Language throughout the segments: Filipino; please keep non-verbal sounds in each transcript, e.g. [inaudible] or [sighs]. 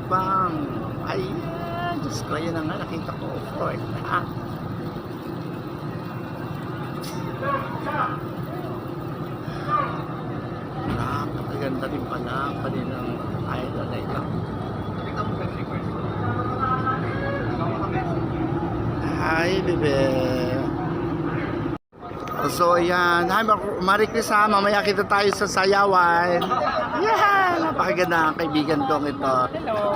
ng Lubang. Ayan, Diyos ko, ayan na nga, nakita ko, fort. Ah. Napakaganda rin pala ang kanilang island na ito. Hi, bebe. So, ayan. Hi, Mar- Marie Chris ha. Mamaya kita tayo sa sayawan. Yeah! Napakaganda ang kaibigan kong ito.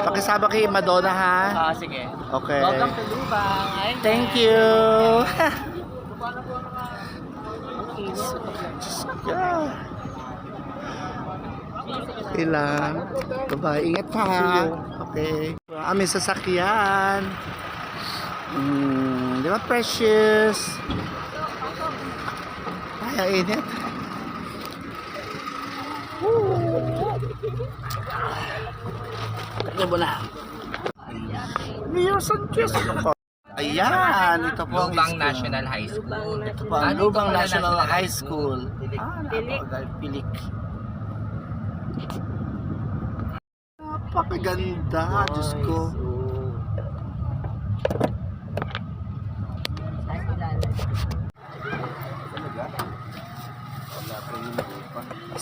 Pakisama kay Madonna ha. Ah, sige. Okay. Welcome to Lubang. Ay, Thank you. [laughs] Yeah. Ilang. Bye-bye. Ingat pa. Okay. Aming sasakyan. Mm, di ba precious? Ay, ang init. Kanya mo na. Sanchez. Ayan, ito po ang Lubang school. National High School. Ito po ang Ano Lubang ito pala National National High School. Ah, napakaganda. Pilik. Napakaganda, Diyos ko.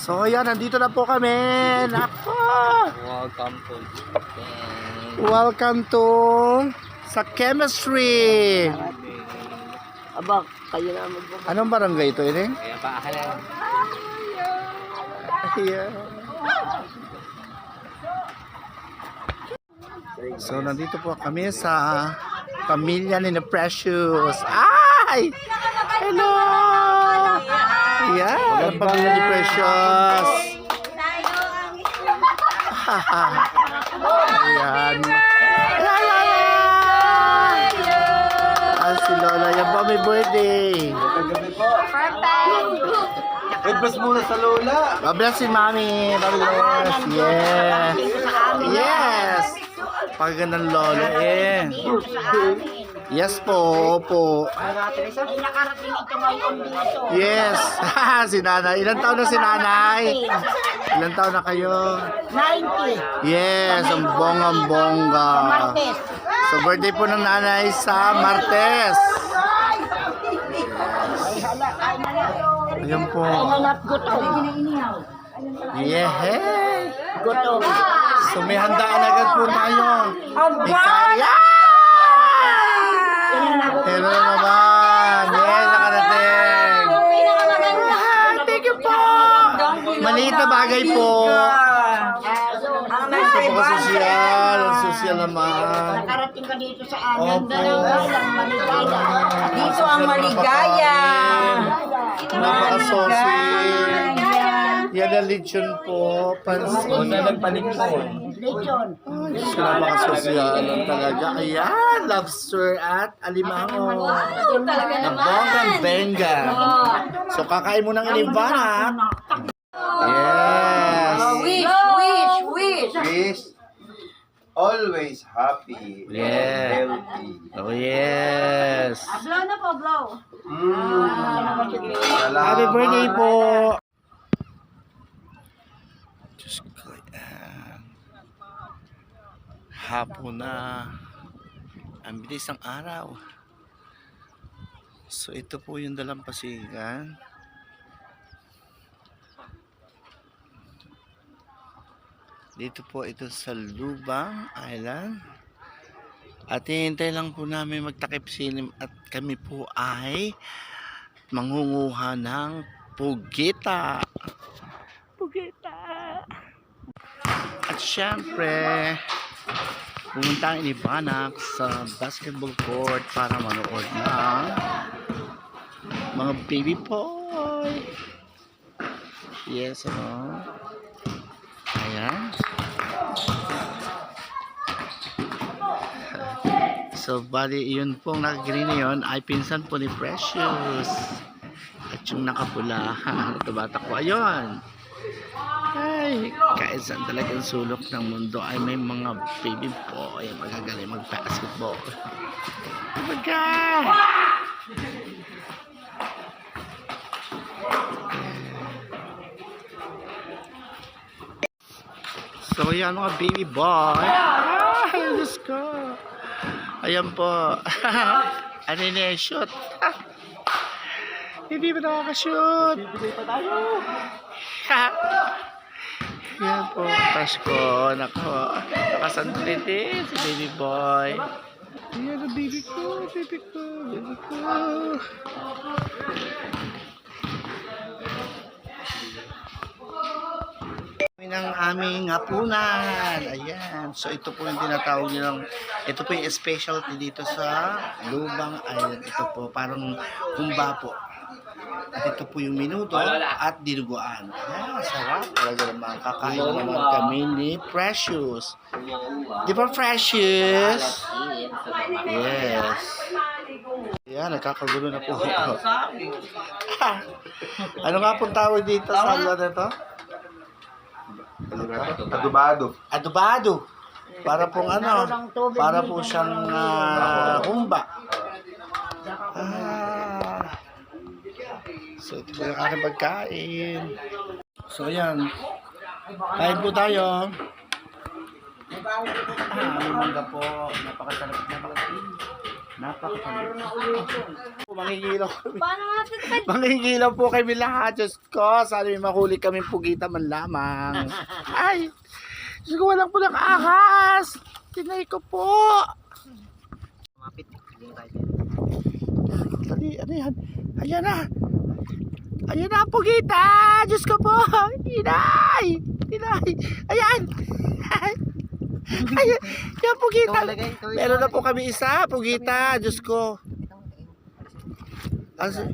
So, ayan, nandito na po kami. Nako! Welcome to. Welcome to sa chemistry. Aba, kayo na mag Anong barangay ito, Iring? Kaya pa, akala. Yeah. So, nandito po kami sa pamilya ni Precious. Ay! Hello! Yeah, ang pamilya ni Precious. Ayan. Ay, ay, ay, ay! Ah, si Lola. Yan po may birthday. Wait, bas muna sa lola. God bless you, Mami. God bless. Yes. Yes. Pagandang lolo eh. Yes po, opo. Yes. [laughs] si nanay. Ilan taon na si nanay? Ilan taon na kayo? 90. Yes, ang bonggang bongga. Martes. So birthday po ng nanay sa Martes. Ayan po. Yeah. Gutom. So may handaan agad po tayo. Aba! Hello naman. Yes, nakarating. Thank you po. Maliit na bagay po. Ang Ito po sosyal. Ang sosyal naman. Nakarating ka dito sa amin. Opo. Dalawa lang maligaya. Dito ang maligaya. Napaka-saucy. Yan ang lechon po. Pansin. Lechon. Diyos ko, napaka-sosyalan talaga. Ayan, lobster at alimango. Na bonggang benga. So, kakain mo ng ilibana. Yes. Wish, wish, wish. Please, always happy Yeah. and healthy. Oh, yes. Blow na po, blow. Mm. Happy birthday po. Diyos ko, yan. Hapon na. Ang bilis ng araw. So, ito po yung dalampasigan. Dito po ito sa Lubang Island. At hihintay lang po namin magtakip silim at kami po ay mangunguha ng pugita. Pugita. At syempre, pumunta ang inibanak sa basketball court para manood ng mga baby boy. Yes, ano? Ayan. So, bali, yun pong nakagreen na yun ay pinsan po ni Precious. At yung nakapula. [laughs] Tumatakbo. Ayun. Ay, kahit saan talagang sulok ng mundo ay may mga baby boy magagaling mag-basketball. Kumbaga! So, yan mga baby boy. Ay, Diyos ko. Ayan po. [laughs] ano yun eh, shoot. [laughs] Hindi ba nakaka-shoot? [laughs] Yan po, Pasko. Nako, nakasandali din si baby boy. Ayan ang baby ko, baby ko, baby ko. ng aming hapunan. Ayan. So, ito po yung tinatawag nilang, ito po yung specialty dito sa Lubang Island. Ito po, parang kumba po. At ito po yung minuto at dinuguan. Ayan, sarap. Talaga naman. Kakain naman kami ni Precious. Di ba, Precious? Yes. Ayan, nagkakagulo na po ako. [laughs] ano nga pong tawag dito sa lugar na ito? Adubado. adobado. Para pong ano, para po siyang uh, humba. Ah. So, ito po yung aking pagkain. So, ayan. Kain po tayo. Ah, mangga po. Napakasarap na Napakasarap. Mangingilaw kami. Paano Mangingilaw po kami lahat. Diyos ko, sana may mahuli kami pugita man lamang. Ay, Diyos ko, walang pulang ahas. Tinay ko po. Mapit. Ano yan? Ayan na. Ayan na, pugita. Diyos ko po. Inay. Inay. Ayan. [laughs] Ayan. Yan, pugita. Meron na po kami isa, pugita. Diyos ko. Ayun.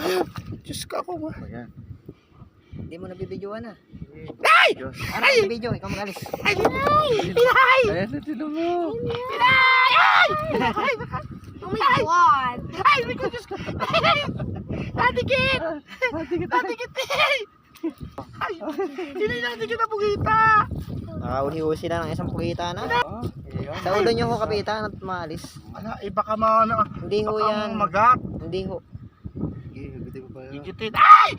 [sighs] Diyos ko ako. Hindi mo nabibidyoan na. Ay! Ay! video? Ikaw magalis. Ay! Inay! Inay! Ayan na, tinan mo. Inay! Ay! Ay! Oh my God! Ay! Ay! ko, Diyos ko! Ay! Natikit! Natikit! Ay! Inay, natikit na pugita! Nakauhi-usi na ng isang pugita na. Sa ulo niyo ko kapitan at maalis. Ala, eh baka ma... Ano, Hindi ho baka yan. magat. Hindi ho. Gigitin. [laughs] Ay!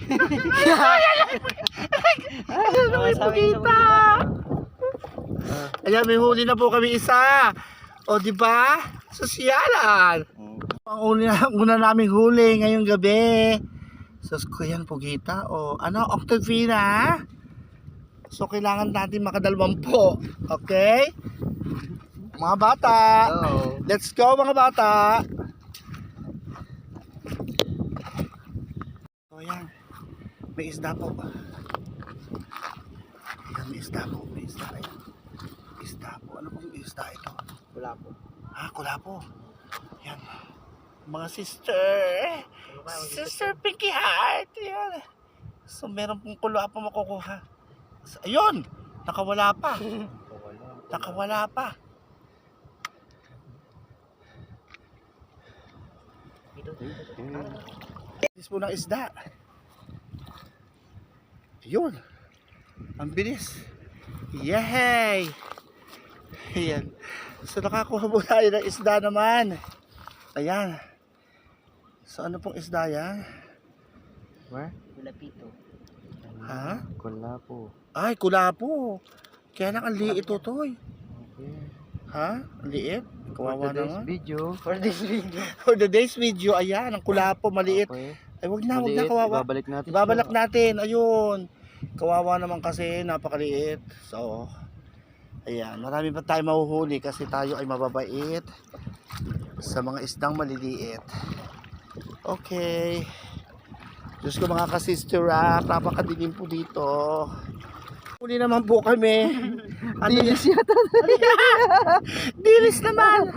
Ay! Ay! Ay! May pugita! Ayan, may huli na po kami isa. O, di ba? Sosyalan. Ang una, una naming huli ngayong gabi. Sus ko yan, pugita. O, ano, Octavina? So, kailangan natin makadalawampo. Okay? Mga bata. Oo. Let's go, mga bata. O, yan. May isda po. Ayan, may isda po. May isda. Ayan. Isda po. Ano pong isda ito? Wala po. Ah, kula po. Yan. Mga sister. Sister Pinky Heart. Yan. So, meron pong kula po makukuha. Ayun! Nakawala pa. Nakawala pa. Bilis po ng isda. Ayun. Ang bilis. Yay! Ayan. So nakakuha po tayo ng isda naman. Ayan. So ano pong isda yan? Where? Lapito. Ha? Wala po. Ay, kulapo. Kaya lang ang liit ito, Toy. Ha? Ang liit? Kawawa naman. video. For this video. [laughs] For the day's video, ayan, ang kulapo, maliit. Okay. Ay, wag na, wag na kawawa. Babalik natin. Ibabalak natin, ayun. Kawawa naman kasi, napakaliit. So, ayan, marami pa tayo mahuhuli kasi tayo ay mababait sa mga isdang maliliit. Okay. Diyos ko mga kasister ah, napakadilim po dito. Huli naman po kami. [laughs] Ano Dilis yata. [laughs] Dilis naman.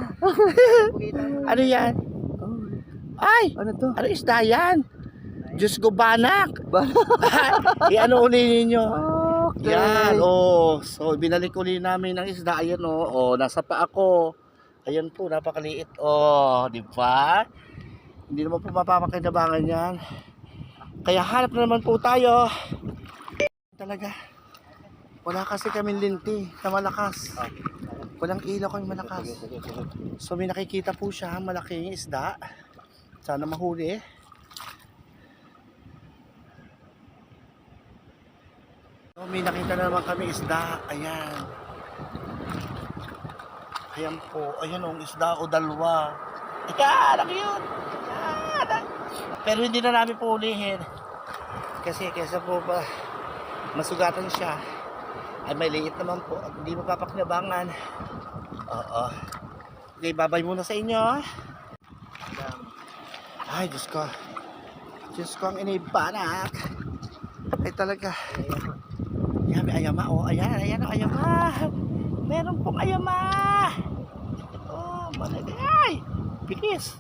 [laughs] ano yan? Ay, Ano to? ano isda yan? Diyos ko, banak. eh, ano uli ninyo? Yan, oh. So, binalik uli namin ng isda. Ayan, oh. Oh, nasa pa ako. Ayan po, napakaliit. Oh, di ba? Hindi naman po mapapakinabangan yan. Kaya hanap na naman po tayo. Talaga. Wala kasi kaming linti na malakas. Walang ilaw kami malakas. So may nakikita po siya, malaking isda. Sana mahuli. So, may nakita na naman kami isda. Ayan. Ayan po. Ayan ang isda o dalawa. Ayan, ang yun. Ayan. Pero hindi na namin po ulihin. Kasi kesa po ba masugatan siya ay may liit naman po at hindi mapapakinabangan. Oo. Okay, babay muna sa inyo. Ay, Diyos ko. Diyos ko ang inibanak. Ay talaga. Yan, may ayama. Oh, ayan, ayan ang ayama. Meron pong ayama. Oh, malagay. Bilis.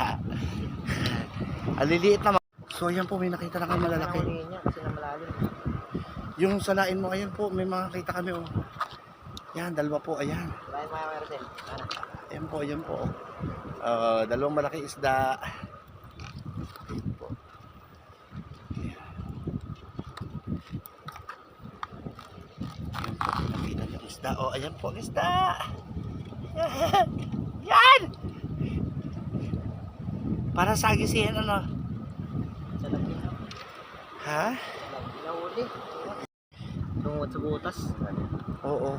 [laughs] Aliliit naman. So, ayan po, may nakita na kami malalaki. Yung salain mo, ayan po, may mga kita kami. Oh. Yan, dalawa po, ayan. Ayan po, ayan po. Uh, dalawang malaki isda. Ayan po. Ayan po, isda. Oh, ayan po ang isda. [laughs] Yan! Para sa agisihan, ano? Ha? Nahuli. Tungod sa butas. Oo.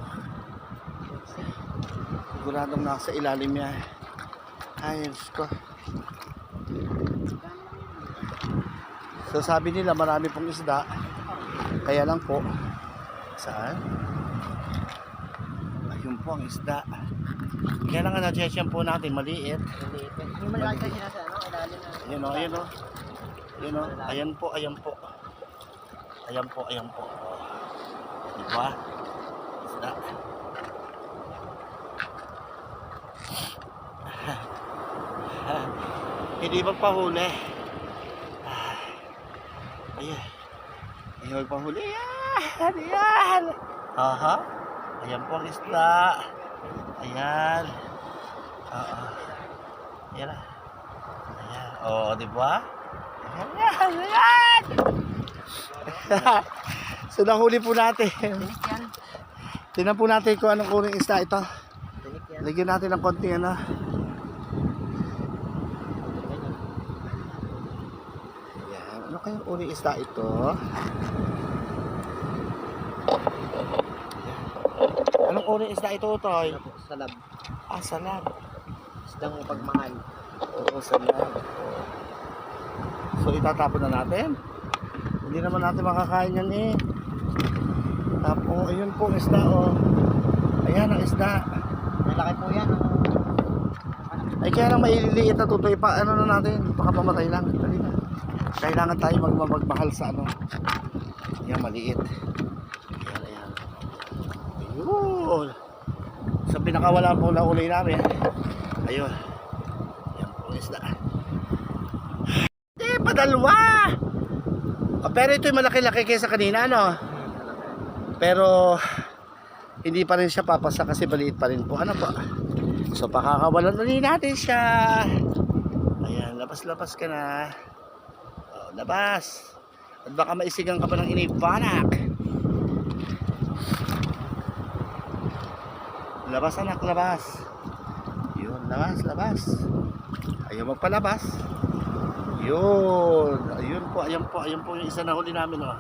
Siguradong nasa ilalim niya. Ay, Diyos ko. So sabi nila marami pong isda. Kaya lang po. Saan? Ayun po ang isda. Kaya lang nga na po natin maliit. Maliit. Yung malaki kasi nasa ano, ilalim na. Ayan o, ayan o. Ayan o, ayan po, ayan po. Ayan po, ayan po. Diba? Isda. [laughs] Hindi magpahuli. Ayan. Hindi magpahuli. Ayan, ayan. Aha. Ayan po ang isda. Ayan. Oo. Ayan na. Ayan. Oo, di ba? Ayan, ayan, [laughs] so, nahuli po natin. Tingnan po natin kung anong kuning isda ito. Lagyan natin ng konting ano. Ayan. Ano kayong uri isda ito? Uri isda ito, Toy? Ano Salab. Ah, salab. Isdang pagmahal. Oo, salab. So, itatapon na natin. Hindi naman natin makakain yan eh. Tapos, ayun po, ang isda, oh. Ayan, ang isda. Malaki po yan. oh. Ay, kaya lang maililiit na tutoy pa, ano na natin, baka pamatay lang. Kailangan tayo magmamagmahal sa ano. Yan, maliit. Ayun. Sa pinakawala po na ulay namin. Ayun. Yan po isda. Eh, padalwa! Oh, pero ito'y malaki-laki kaysa kanina, no? Pero, hindi pa rin siya papasa kasi maliit pa rin po. Ano po? So, pakakawalan ulit natin siya. Ayan, labas-labas ka na. Oh, labas. At baka maisigang ka pa ng inibanak. Labas anak, labas. Yun, labas, labas. Ayaw magpalabas. Yun. Ayun po, ayan po, ayan po yung isa na huli namin. Oh.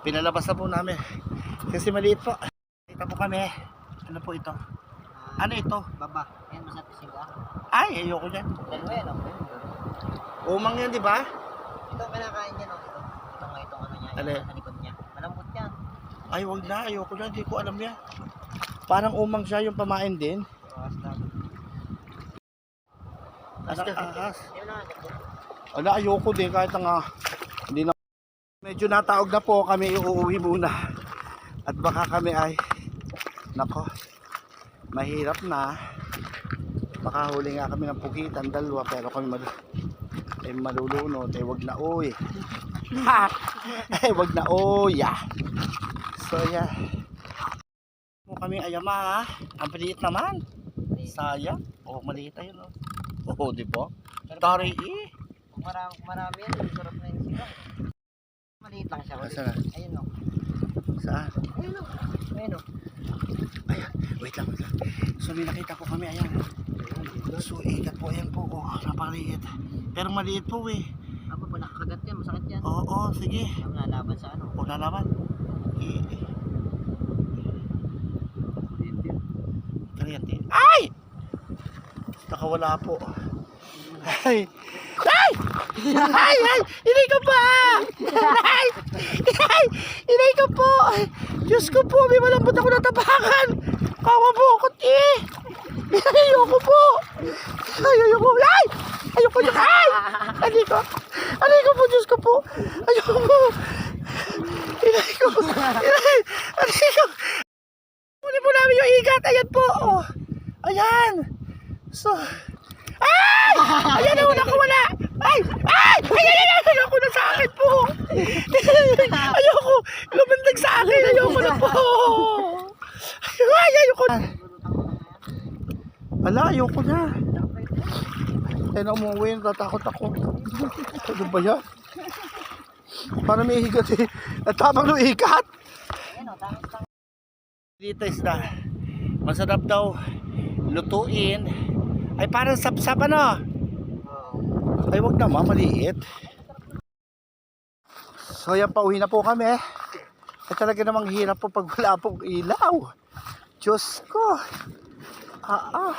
Pinalabas na po namin. Kasi maliit po. Kita po kami. Ano po ito? Ano ito? Baba. Yan, masarap ising ka. Ay, ayoko dyan. Dalawa yan, oh. Umang yan, di ba? Ito kinakain niya, no? Ito. Ito nga itong ano niya. Ano? Sa likod niya. Malambot yan. Ay, wag na. Ayoko dyan. Hindi ko alam yan. Parang umang siya yung pamain din. Ahas. Ito. Wala, ayoko din. Kahit nga, hindi na. Medyo nataog na po kami. Uuwi muna. At baka kami ay, nako, mahirap na. Makahuli nga kami ng pugitan, dalawa. Pero kami mal ay malulunod. Eh, wag na. Ha! [laughs] Eh, wag na, uy. Ah. So, yeah. Kami ayama, ha? Ang piliit naman. Sayang. Oh, maliit ayun, oh. Oo, di ba? Tari, eh. marami, marami yan. Sarap na yung sila. Maliit lang siya. Asa na? Ayun o. Saan? Ayun o. Ayun o. Ayan, wait lang, wait lang. So may nakita po kami, ayan. So ikat po, ayan po. Oh, napakaliit. Pero maliit po eh. Ako po nakakagat yan. Masakit yan. Oo, oh, sige. Ang lalaban sa ano. O lalaban. Eh, eh. Kaliente. Ay! Nakawala po. Ay! Ay! Ay! Ay! Inay ko pa! Ay! Ay! Inay ko po! Diyos ko po! May malambot ako natapakan! Kawa po ako eh! Ayoko po! Ay! Ayoko! Ay! Ayoko na! Ay! Ani ko! Ani ko po! Diyos ko po! Ayoko po! Inay ko! Inay! Inay ko! Namin yung igat! Ayan po! Oh. Ayan! So... Ay! Ayan na! Nakawala! Ay! Ay! Ay! Ay! Ay! Ayoko na sa akin po! [laughs] Ayoko! Lumandag sa akin! Ayoko na po! Ay! Ayoko na! Ala! Ayoko na! Kaya na umuwi, natatakot ako. Ano ba yan? Para may higat eh. Natabang ng higat! Dito isda. Masarap daw lutuin. Ay parang sapsap ano? Ay wag naman, maliit. So yan, pauwi na po kami. Ay talaga namang hirap po pag wala pong ilaw. Diyos ko. Ah, ah.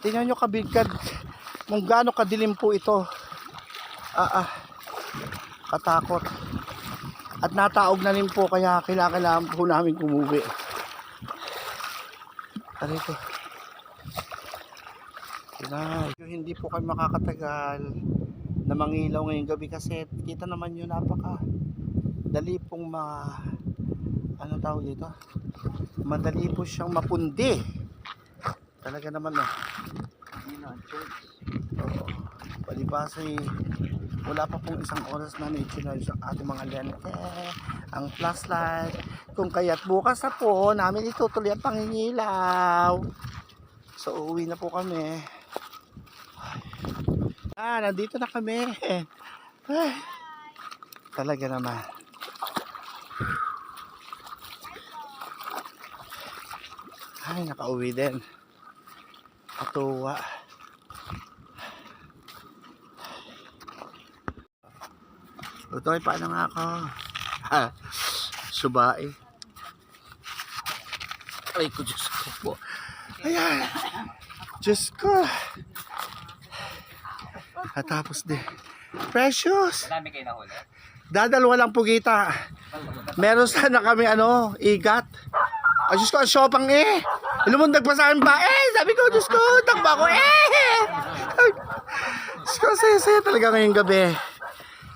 Tingnan nyo kabigad kung gaano kadilim po ito. Ah, ah. Katakot. At nataog na rin po kaya kailangan po namin kumuwi. Ko. Kinay. Hindi po kami makakatagal na mangilaw ngayong gabi kasi kita naman yun napaka dali pong ma ano tawag dito madali po siyang mapundi talaga naman no Oo. palibasa eh wala pa pong isang oras na na-itinay sa ating mga lente ang flashlight kung kaya't bukas na po namin itutuloy ang pangingilaw so uuwi na po kami Ah, nandito na kami. Ay, talaga naman. Ay, nakauwi din. Katuwa. Tutoy, paano nga ako? [laughs] Ha, subai. Ay ko, Diyos ko po. Ayan. Diyos ko. At tapos din. Precious. Marami kayo nahuli. Dadalwa lang pugita. Meron sana kami ano, igat. Ay, Diyos ko, ang syopang eh. Lumundag pa sa akin ba? Eh, sabi ko, Diyos ko, takba ko eh. Ay, Diyos ko, saya-saya talaga ngayong gabi.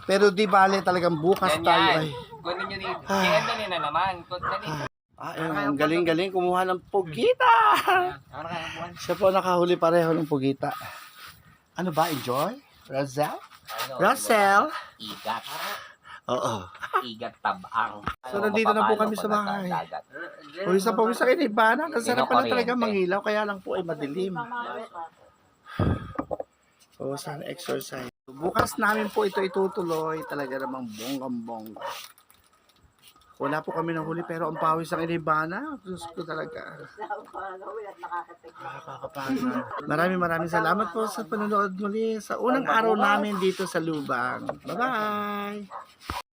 Pero di bale talagang bukas tayo ay. Kunin nyo ni... Ah. Kaya dali na naman. Dali. Ah, ang galing-galing kumuha ng pugita. Siya po nakahuli pareho ng pugita. Ano ba, enjoy? Rosel? Rosel? Igat. Oo. Igat tabang. So, nandito na po kami sa bahay. Pawis na pawis sa kinibana. Ang sarap pala talaga mangilaw. Kaya lang po ay madilim. So, sana exercise. Bukas namin po ito itutuloy. Talaga namang bonggang-bongga. Wala po kami nahuli pero ang pawis ng inibana. Diyos ko talaga. Nakakapagod. Maraming maraming salamat po sa panonood muli sa unang araw namin dito sa Lubang. Bye-bye!